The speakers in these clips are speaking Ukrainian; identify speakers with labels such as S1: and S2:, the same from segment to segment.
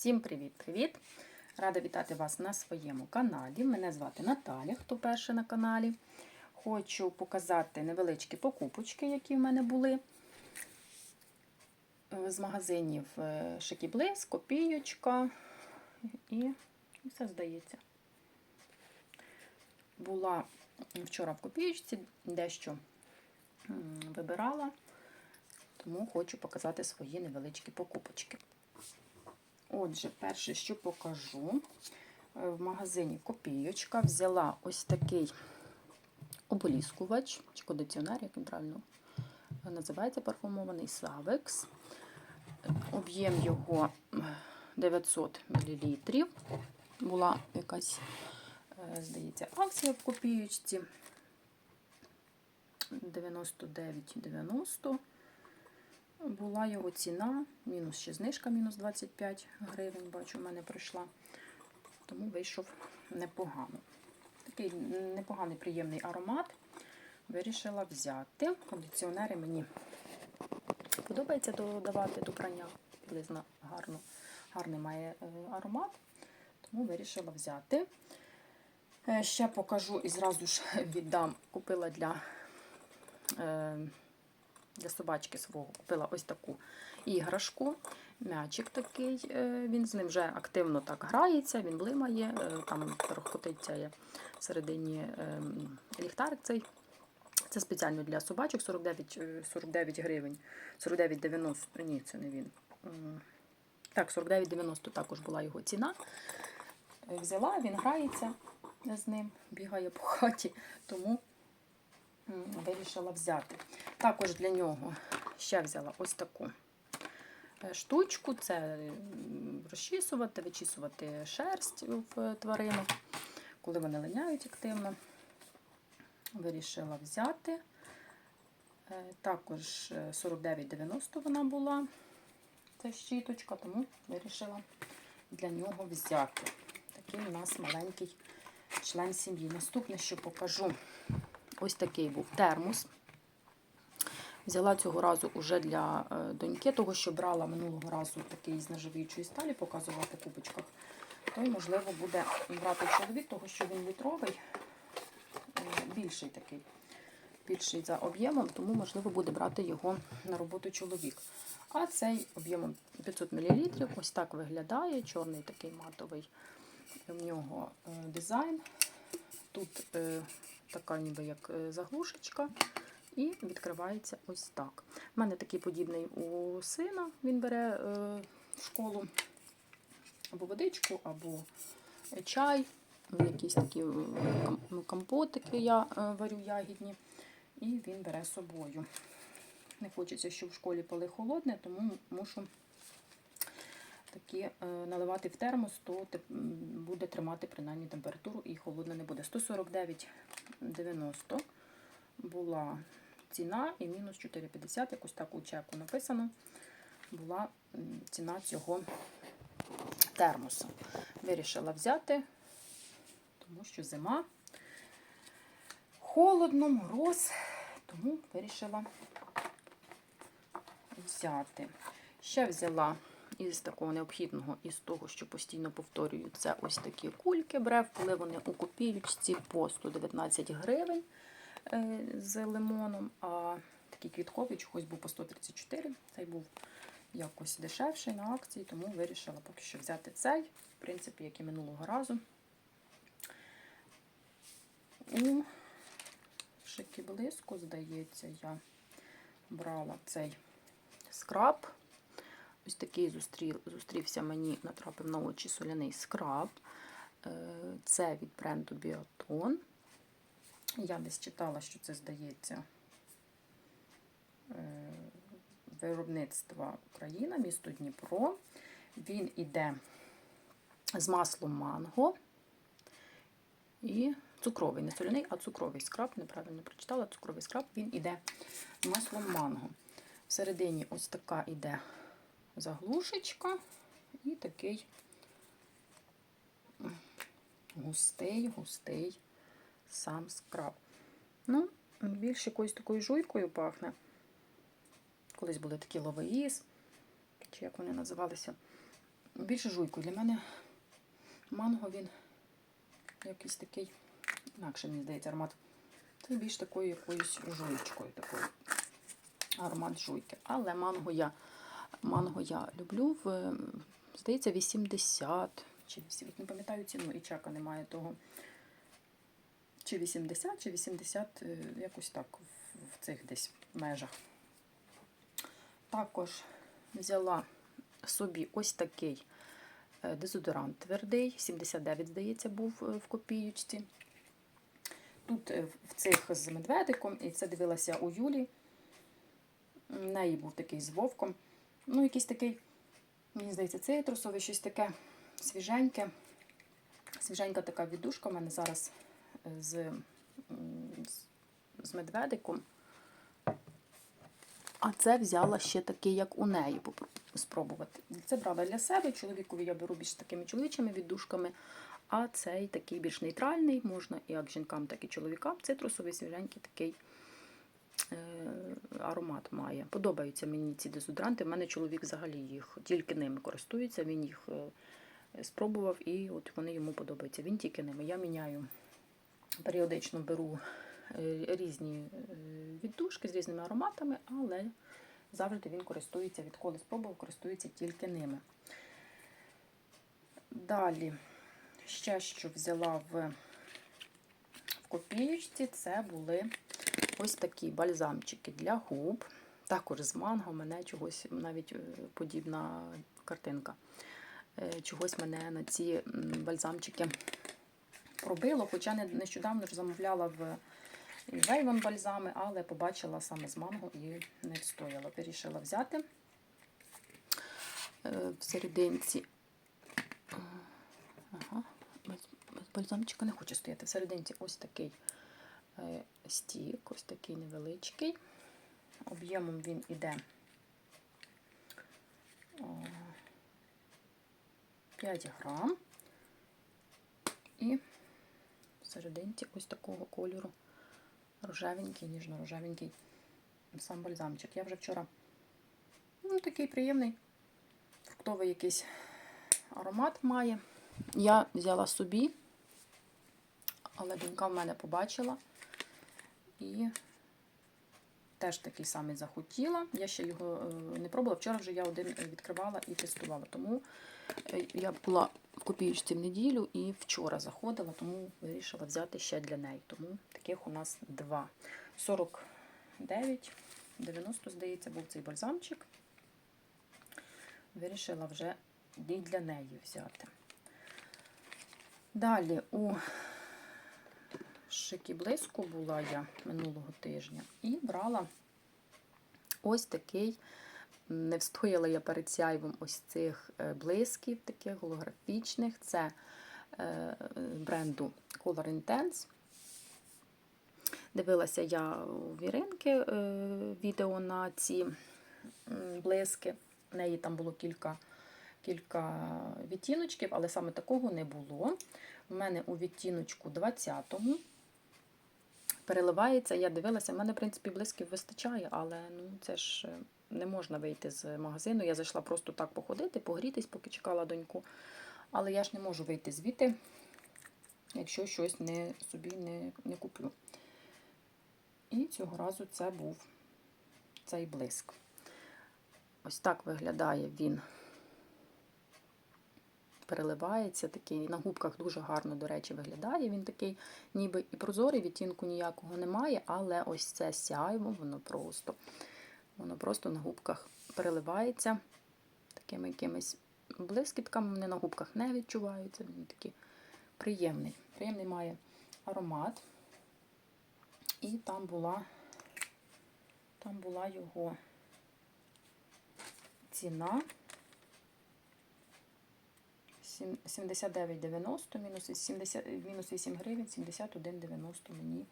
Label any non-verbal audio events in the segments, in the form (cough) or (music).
S1: Всім привіт-привіт! Рада вітати вас на своєму каналі. Мене звати Наталя, хто перший на каналі. Хочу показати невеличкі покупочки, які в мене були Е, з магазинів е, Шикіблис, Копійочка і, все здається. Була вчора в копійочці, дещо вибирала, тому хочу показати свої невеличкі покупочки. Отже, перше, що покажу, е, в магазині Копійочка взяла ось такий оболіскувач, чи кондиціонер, як він правильно називається, парфумований Savex. Об'єм його 900 мл. Була якась, е, здається, акція в копійочці 99,90. Була його ціна, мінус ще знижка, мінус 25 гривень, бачу, в мене прийшла. Тому вийшов непогано. Такий непоганий приємний аромат. Вирішила взяти. Кондиціонери мені подобається додавати до прання. Приблизно гарно, гарний має е, аромат, тому вирішила взяти. Е, Ще покажу і зразу ж (laughs) віддам. Купила для е, для собачки свого купила ось таку іграшку. М'ячик такий, е, він з ним вже активно так грається, він блимає, е, там рохотиться є всередині е, ліхтарик цей. Це спеціально для собачок 49 е, 49 гривень. 49,90. Ні, це не він. Так, 49,90 також була його ціна. Взяла, він грається з ним, бігає по хаті, тому вирішила взяти. Також для нього ще взяла ось таку е, штучку. Це розчісувати, вичісувати шерсть в тварину, коли вони линяють активно. Вирішила взяти. Е, Також е, 49,90 вона була. Це щіточка, тому вирішила для нього взяти. Такий у нас маленький член сім'ї. Наступне, що покажу, ось такий був термос. Взяла цього разу уже для е, доньки, того, що брала минулого разу такий з нержавіючої сталі, показувала по кубочках. То, й, можливо, буде брати чоловік, того, що він літровий, е, більший такий, більший за об'ємом, тому, можливо, буде брати його на роботу чоловік. А цей об'ємом 500 мл, ось так виглядає, чорний такий матовий в нього е, дизайн. Тут е, така ніби як е, заглушечка. І відкривається ось так. У мене такий подібний у сина. Він бере е, в школу або водичку, або чай, якісь такі ну, компотики я варю ягідні. І він бере собою. Не хочеться, щоб в школі пили холодне, тому мушу такі е, наливати в термос, то буде тримати принаймні температуру і холодно не буде. 149,90 була ціна і мінус 4,50, якось так у чеку написано, була ціна цього термосу. Вирішила взяти, тому що зима, холодно, мороз, тому вирішила взяти. Ще взяла із такого необхідного, із того, що постійно повторюю, це ось такі кульки брев, коли вони у копійочці по 119 гривень е, з лимоном, а такий квітковий чогось був по 134. Цей був якось дешевший на акції, тому вирішила поки що взяти цей, в принципі, як і минулого разу. У блиску, здається, я брала цей скраб. Ось такий зустрів, зустрівся мені, натрапив на очі соляний скраб. Е, Це від бренду Біотон. Я десь читала, що це здається е, виробництва Україна, місто Дніпро. Він іде з маслом манго і цукровий, не соляний, а цукровий скраб. Неправильно прочитала, цукровий скраб, він іде з маслом манго. Всередині ось така іде заглушечка і такий густий, густий сам скраб. Ну, більш якоюсь такою жуйкою пахне. Колись були такі ловеїз, чи як вони називалися. більше жуйкою. Для мене манго він якийсь такий, інакше, мені здається, аромат. Це більш такою якоюсь жуйчкою, такою аромат жуйки. Але манго я, манго я люблю в, здається, 80 чи 80, не пам'ятаю ціну, і чака немає того. Чи 80, чи 80, е, якось так, в, в цих десь межах. Також взяла собі ось такий е, дезодорант твердий, 79, здається, був е, в копіючці. Тут в цих з медведиком, і це дивилася у Юлі. У неї був такий з вовком. Ну, якийсь такий, мені здається, цитрусовий, щось таке свіженьке. Свіженька така віддушка у мене зараз е, з, з, з медведиком. А це взяла ще такий, як у неї, спробувати. Це брала для себе. Чоловікові я беру більш такими чоловічими віддушками. А цей такий більш нейтральний, можна як жінкам, так і чоловікам. Цитрусовий свіженький такий аромат має. Подобаються мені ці дезодоранти. У мене чоловік взагалі їх тільки ними користується. Він їх е, спробував і от вони йому подобаються. Він тільки ними. Я міняю періодично беру е, різні е, віддушки з різними ароматами, але завжди він користується, відколи спробував, користується тільки ними. Далі, ще що взяла в, в копієчці, це були ось такі бальзамчики для губ. Також з манго мене чогось навіть е, подібна картинка. Е, Чогось мене на ці бальзамчики пробило, хоча не- нещодавно ж замовляла в Вейвон бальзами, але побачила саме з манго і не встояла. Вирішила взяти Е, в серединці. Ага, бальзамчика не хоче стояти. В серединці ось такий стік, ось такий невеличкий. Об'ємом він іде 5 грам. І в ось такого кольору рожевенький, ніжно-рожевенький сам бальзамчик. Я вже вчора ну, такий приємний фруктовий якийсь аромат має. Я взяла собі, але донька в мене побачила і теж такий самий захотіла. Я ще його е, не пробувала. Вчора вже я один відкривала і тестувала. Тому е, я була в копіючці в неділю і вчора заходила, тому вирішила взяти ще для неї. Тому таких у нас два. 49, 90, здається, був цей бальзамчик. Вирішила вже і для неї взяти. Далі у шикі блиску була я минулого тижня і брала ось такий. Не встояла я перед сяйвом ось цих е, блисків, таких голографічних. Це е, бренду Color Intense. Дивилася я у Віринки е, відео на ці блиски. В неї там було кілька, кілька відтіночків, але саме такого не було. У мене у відтіночку 20-му переливається. Я дивилася, в мене, в принципі, блисків вистачає, але ну, це ж е, не можна вийти з магазину. Я зайшла просто так походити, погрітись, поки чекала доньку. Але я ж не можу вийти звідти, якщо щось не, собі не, не куплю. І цього разу це був цей блиск. Ось так виглядає він. Переливається такий, на губках дуже гарно, до речі, виглядає. Він такий, ніби і прозорий, відтінку ніякого немає, але ось це сяйво, воно просто, воно просто на губках переливається такими якимись блискітками. Вони на губках не відчуваються. Він такий приємний. Приємний має аромат. І там була, там була його ціна 79,90 мінус 70, мінус 8 гривень, 71,90 мені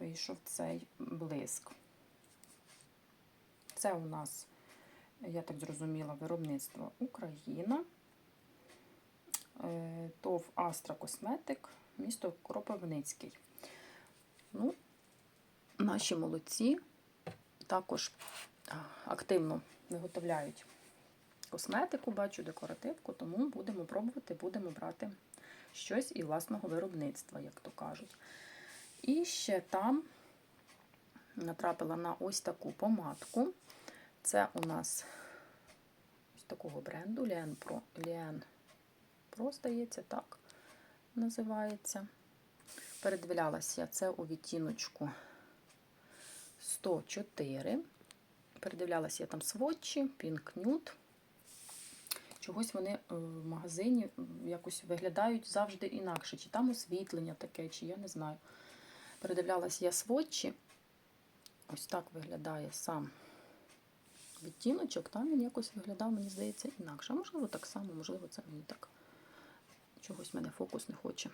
S1: вийшов цей блиск. Це у нас, я так зрозуміла, виробництво Україна. Е, ТОВ Астра Косметик, місто Кропивницький. Ну, наші молодці також активно виготовляють косметику, бачу декоративку, тому будемо пробувати, будемо брати щось і власного виробництва, як то кажуть. І ще там натрапила на ось таку помадку. Це у нас ось такого бренду Ліан Pro, Ліан Pro, здається, так називається. Передивлялася я це у відтіночку 104. Передивлялася я там сводчі, Pink Nude. Чогось вони е, в магазині якось виглядають завжди інакше. Чи там освітлення таке, чи я не знаю. Передивлялася я сводчі. Ось так виглядає сам відтіночок. Там він якось виглядав, мені здається, інакше. А можливо, так само, можливо, це мені так. Чогось мене фокус не хоче.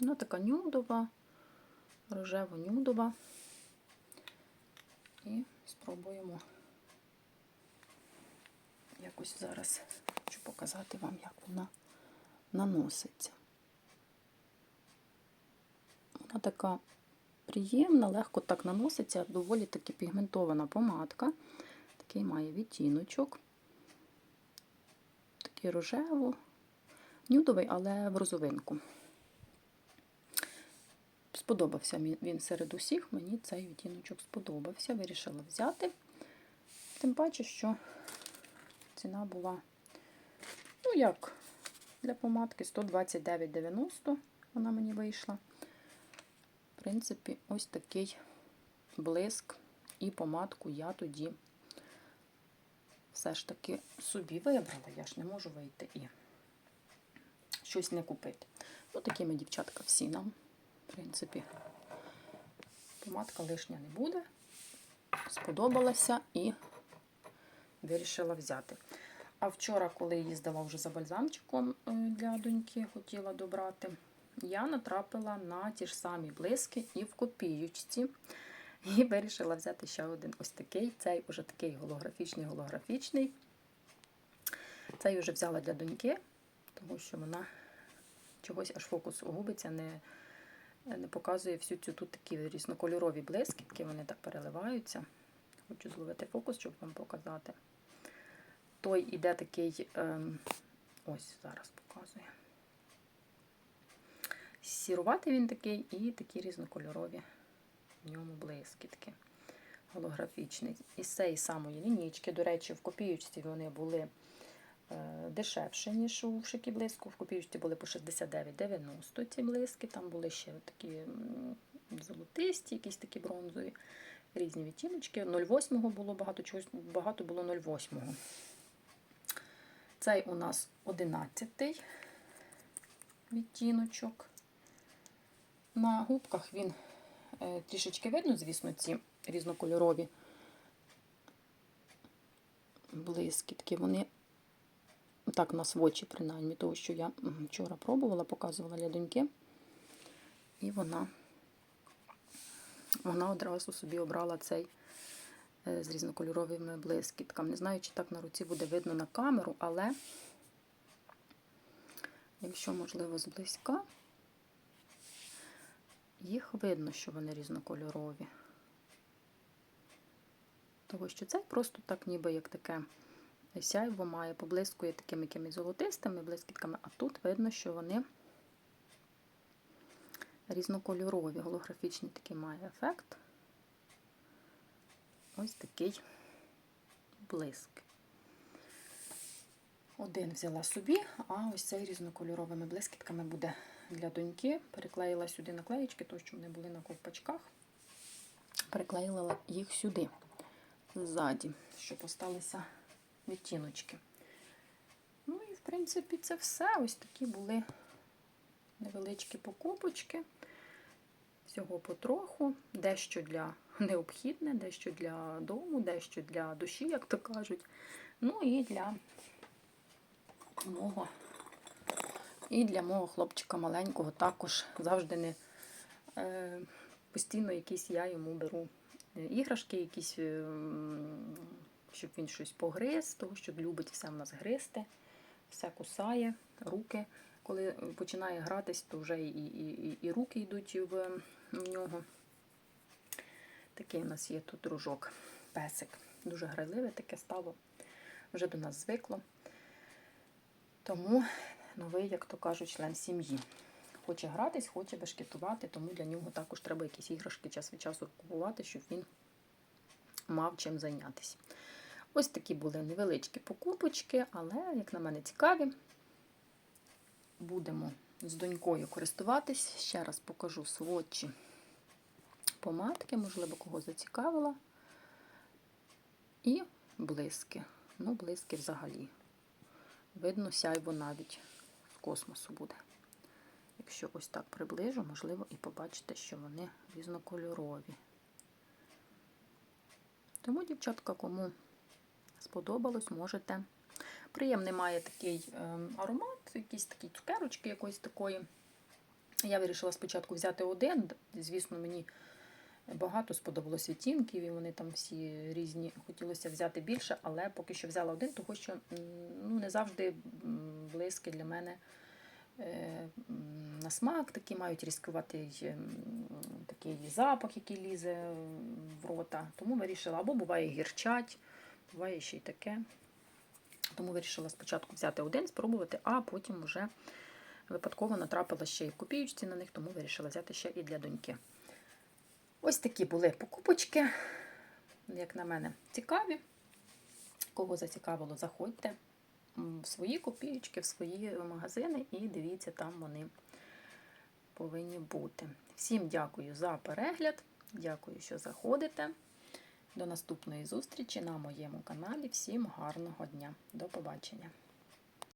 S1: Вона така нюдова, рожево-нюдова. І спробуємо якось зараз хочу показати вам, як вона наноситься. Вона така приємна, легко так наноситься, доволі таки пігментована помадка. Такий має відтіночок. Такий рожево, нюдовий, але в розовинку. Сподобався він серед усіх, мені цей відтіночок сподобався. Вирішила взяти. Тим паче, що ціна була, ну як, для помадки 129,90 вона мені вийшла. В принципі, ось такий блиск і помадку я тоді все ж таки собі вибрала. Я ж не можу вийти і щось не купити. Ну, такі ми, дівчатка, всі нам, в принципі, помадка лишня не буде. Сподобалася і вирішила взяти. А вчора, коли їздила вже за бальзамчиком е, для доньки, хотіла добрати, я натрапила на ті ж самі блиски і в копіючці. І (laughs) вирішила взяти ще один ось такий. Цей уже такий голографічний, голографічний. Цей вже взяла для доньки, тому що вона чогось аж фокус губиться, не не показує всю цю тут такі різнокольорові блискітки, вони так переливаються. Хочу зловити фокус, щоб вам показати. Той іде такий, ем, ось зараз показую. Сіруватий він такий і такі різнокольорові в ньому блискітки. Голографічний. Із цієї самої лінічки, до речі, в копіючці вони були е, дешевші, ніж у шикі блиску. В копіючці були по 69,90 ці блиски. Там були ще такі золотисті, якісь такі бронзові, різні відтіночки. 0,8 було багато чогось, багато було 0,8. Цей у нас 11 відтіночок. На губках він е, трішечки видно, звісно, ці різнокольорові блискітки. Вони так на свочі, принаймні, того, що я вчора пробувала, показувала для доньки. І вона, вона одразу собі обрала цей з різнокольоровими блискітками. Не знаю, чи так на руці буде видно на камеру, але, якщо, можливо, зблизька, їх видно, що вони різнокольорові. Того, що цей просто так, ніби як таке сяйво має, поблискує такими якимись золотистими блискітками, а тут видно, що вони різнокольорові, голографічний такий має ефект. Ось такий блиск. Один взяла собі, а ось цей різнокольоровими блискітками буде для доньки. Переклеїла сюди наклеїчки, то що вони були на ковпачках. Переклеїла їх сюди, ззаді, щоб осталися відтіночки. Ну і, в принципі, це все. Ось такі були невеличкі покупочки. Всього потроху, дещо для необхідне, дещо для дому, дещо для душі, як то кажуть. Ну і для мого і для мого хлопчика маленького також завжди не е, постійно якісь я йому беру іграшки, якісь, е, щоб він щось погриз, того що любить все в нас гризти, все кусає, руки. Коли починає гратись, то вже і, і, і руки йдуть в, в нього. Такий у нас є тут дружок, песик. Дуже грайливе таке стало. вже до нас звикло. Тому новий, як то кажуть, член сім'ї. Хоче гратись, хоче бешкетувати, тому для нього також треба якісь іграшки час від часу купувати, щоб він мав чим зайнятися. Ось такі були невеличкі покупочки, але, як на мене, цікаві. Будемо з донькою користуватись. Ще раз покажу сводчі помадки, можливо, кого зацікавила. І блиски. Ну, блиски взагалі. Видно, сяйво навіть з космосу буде. Якщо ось так приближу, можливо, і побачите, що вони різнокольорові. Тому, дівчатка, кому сподобалось, можете. Приємний має такий ем, аромат, якісь такі цукерочки якоїсь такої. Я вирішила спочатку взяти один. Звісно, мені багато сподобалось відтінків, і вони там всі різні. Хотілося взяти більше, але поки що взяла один, тому що ну, не завжди м, блиски для мене е, на смак такі мають різкуватий такий запах, який лізе в рота. Тому вирішила, або буває гірчать, буває ще й таке. Тому вирішила спочатку взяти один, спробувати, а потім вже випадково натрапила ще й в копіючці на них, тому вирішила взяти ще і для доньки. Ось такі були покупочки, як на мене, цікаві. Кого зацікавило, заходьте в свої копіючки, в свої магазини і дивіться, там вони повинні бути. Всім дякую за перегляд. Дякую, що заходите. До наступної зустрічі на моєму каналі. Всім гарного дня. До побачення!